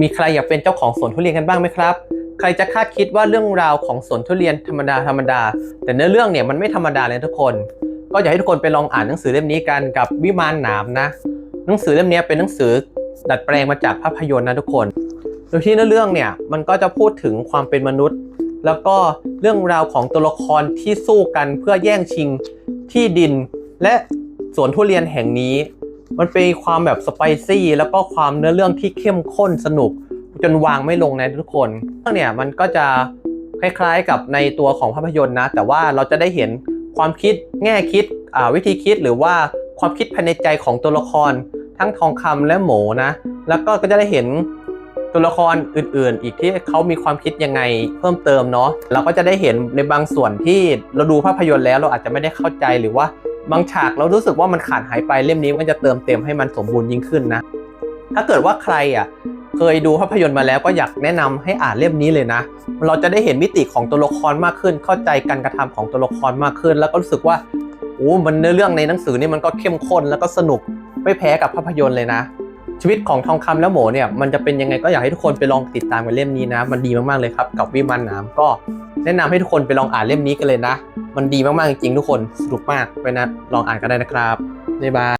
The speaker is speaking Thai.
มีใครอยากเป็นเจ้าของสวนทุเรียนกันบ้างไหมครับ ใครจะคาดคิดว่าเรื่องราวของสวนทุเรียนธรรมดาธรรมดา แต่เนื้อเรื่องเนี่ยมันไม่ธรรมดาเลยทุกคน ก็อยากให้ทุกคนไปลองอ่านหนังสือเล่มนี้กันกับวิมานหนามนะ หนังสือเล่มนี้เป็นหนังสือดัดแปลงมาจากภาพยนตร์นะทุกคน โดยที่เนื้อเรื่องเนี่ยมันก็จะพูดถึงความเป็นมนุษย์ แล้วก็เรื่องราวของตัวละครที่สู้กันเพื่อแย่งชิงที่ดิน และสวนทุเรียนแห่งนี้ มันเป็นความแบบสไปซี่แล้วก็ความเนื้อเรื่องที่เข้มข้นสนุก จนวางไม่ลงนะทุกคนเรื่องเนี่ยมันก็จะคล้าย ๆ กับในตัวของภาพยนตร์นะ แต่ว่าเราจะได้เห็นความคิดแง่คิดวิธีคิดหรือว่าความคิดภายในใจของตัวละคร ทั้งทองคำและหมูนะ แล้วก็ก็จะได้เห็นตัวละครอื่นๆ อีกที่เขามีความคิดยังไงเพิ่มเติมเนาะเราก็จะได้เห็นในบางส่วนที่เราดูภาพยนตร์แล้วเราอาจจะไม่ได้เข้าใจหรือว่า บางฉากเรารู้สึกว่ามันขาดหายไปเล่มนี้มันก็จะเติมเต็มให้มันสมบูรณ์ยิ่งขึ้นนะ ถ้าเกิดว่าใครอะเคยดูภาพยนตร์มาแล้วก็อยากแนะนำให้อ่านเล่มนี้เลยนะ เราจะได้เห็นมิติของตัวละครมากขึ้น เข้าใจการกระทำของตัวละครมากขึ้น แล้วก็รู้สึกว่าโอ้มันเนื้อเรื่องในหนังสือนี่มันก็เข้มข้นแล้วก็สนุกไม่แพ้กับภาพยนตร์เลยนะ ชีวิตของทองคำและหมูเนี่ยมันจะเป็นยังไงก็อยากให้ทุกคนไปลองติดตามกันเล่มนี้นะ มันดีมากๆเลยครับกับวิมานนามก็แนะนำให้ทุกคนไปลองอ่านเล่มนี้กันเลยนะ มันดีมากๆจริงๆทุกคนสนุกมากไปนะลองอ่านกันได้นะครับบ๊ายบาย